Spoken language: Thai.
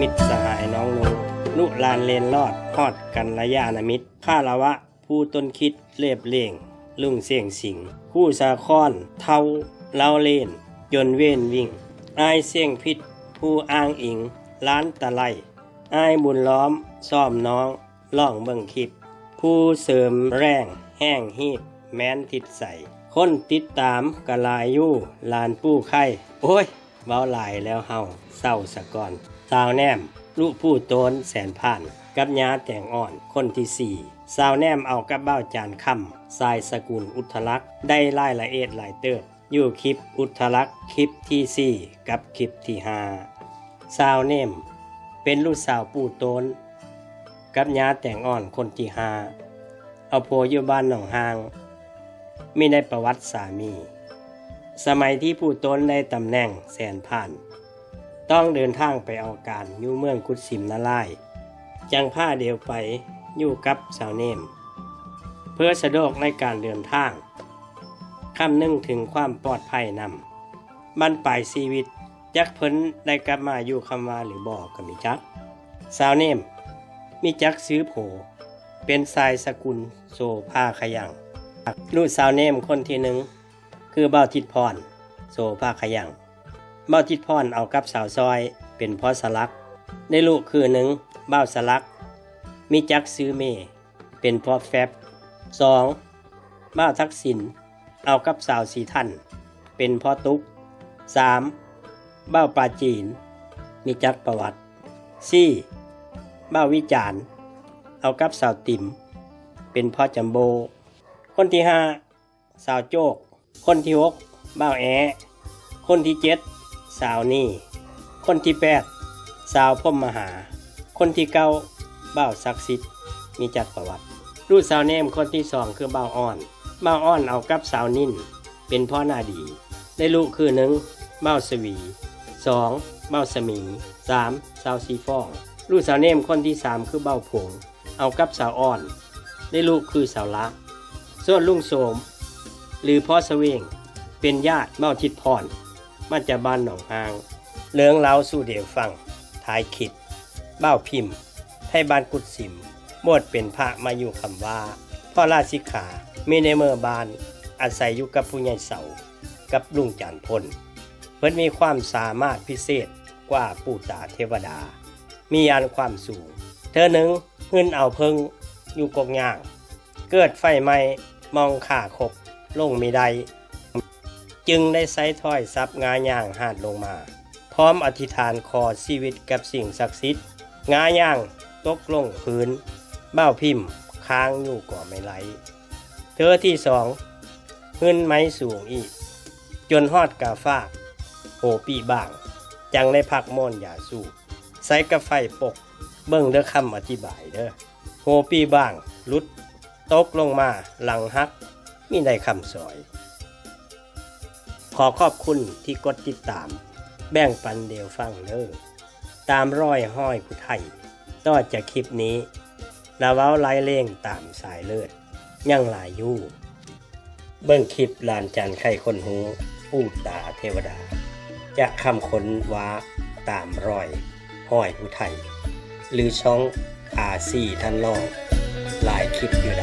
มิตรสหายน้องนูนุลานเลนรอดฮอดกันระยะนามิตรข้าละวะ ผู้ต้นคิดเรียบเล่งลุงเสียงสิงผู้สาคอนเทาเล่าเล่น ยนเว้นวิ่งอายเสียงพิษ ผู้อ้างอิง ล้านตะไลอายบุญล้อมซ่อมน้องล่องเบิ่งคลิป ผู้เสริมแรงแห้งหีบ แม้นทิดใสคนติดตามกะลายยู่ลานปู้ไข่โอ้ยเว้าหลายแล้วเฮาเศร้าสะก่อน สาวแนม ลูกผู้โตนแสนผ่าน กับยาแต่งอ่อนคนที่สี่สาวแนมเอากับเบ้าจานคำทรายสกุลอุทลักษ์ได้รายละเอียดหลายเติบอยู่คลิปอุทลักษ์คลิปที่สี่กับคลิปที่ห้าสาวเนม เป็นลูกสาวปู่โตน กับยาแต่งอ่อนคนที่ห้าเอาโพอยู่บ้านหนองหางไมีในประวัติสามี สมัยที่ผู้ตนได้ตำแหน่งแสนผ่าน ต้องเดินทางไปเอาการอยู่เมืองกุดสิมนาลายจังผ้าเดียวไปอยู่กับสาวเนม เพื่อสะดวกในการเดินทางคำนึงถึงความปลอดภัยนำบันปลายชีวิตจักเพิ่นได้กลับมาอยู่คำว่าหรือบอกกับมิจักสาวเนม มีจักซื้อโผ เป็นทรายสกุลโซผ้าขยัง ลูกสาวเนมคนที่หนึ่งคือเบ้าทิดพร โซผ้าขยัง เบ้าทิดพรเอากับสาวซอยเป็นพ่อสลักในลูกคือหนึ่งเบ้าสลัก มีจักซื้อเม เป็นพ่อแฟบสองเบ้าทักษิณเอากับสาวสีท่าน เป็นพ่อตุ๊กสามเบ้าปลาจีน มีจักประวัติสี่เบ้าวิจารณ์เอากับสาวติ๋มเป็นพ่อจัมโบ คนที่ห้าสาวโจก คนที่หกบ้าแอ คนที่เจ็ด สาวนี่ คนที่แปดสาวพรหมมหา คนที่เก้าบ้าวศักดิ์สิทธิ์มีจักประวัติลูกสาวเนมคนที่สองคือบ้าวอ้อนบ้าวอ้อนเอากับสาวนิ่นเป็นพ่อหน้าดี ได้ลูกคือหนึ่งบ้าวสวีสองบ้าวสมีสามสาวสีฟองลูกสาวเนมคนที่สามคือเบ้าผง เอากับสาวอ่อน ได้ลูกคือสาวละส่วนลุงโสม หรือพ่อสเวงเป็นญาติเบ้าทิดพร มาจากบ้านหนองหางเลืองเล้าสู่เดียวฟังท้ายขิดเบ้าพิมพ์ ไทยบ้านกุดสิมบวชเป็นพระมาอยู่คำว่าพ่อราชิขามีในเมื่อบานอาศัยอยู่กับผู้ใหญ่เสากับลุงจานพลเพิ่นมีความสามารถพิเศษกว่าปู่ตาเทวดา มียานความสูง เธอหนึ่งหึ่นเอาเพิงอยู่กกย่าง เกิดไฟไหม้มองขาคบลงมีใด จึงได้ไซถ้อยซับงาย่างหาดลงมา พร้อมอธิษฐานขอชีวิตกับสิ่งศักดิ์สิทธิ์งาย่างตกลงพื้น เบ้าพิมพ์ ค้างอยู่ก่อไม่ไหลเธอที่สองหึ่นไม้สูงอีก จนฮอดกาฟ้าก โหปีบ้าง จังได้พักม่อนอย่าสู้ใส่กระไฟปก เบิ่งเด้อคำอธิบายเด้อโหปีบ้างลุดตกลงมาหลังฮัก มีได้คำสอย ขอขอบคุณที่กดติดตาม แบ่งปันเดียวฟังเด้อตามร้อยห้อยผู้ไทยต่อจากคลิปนี้นาเว้าไล่เล่งตามสายเลือดยังหลายยู่ เบิ่งคลิปลานจันไข่คนหูปูตาเทวดา จะคำค้นว้าตามรอย ห้อยผู้ไทย หรือช่องอาซีท่านลองหลายคลิปอยู่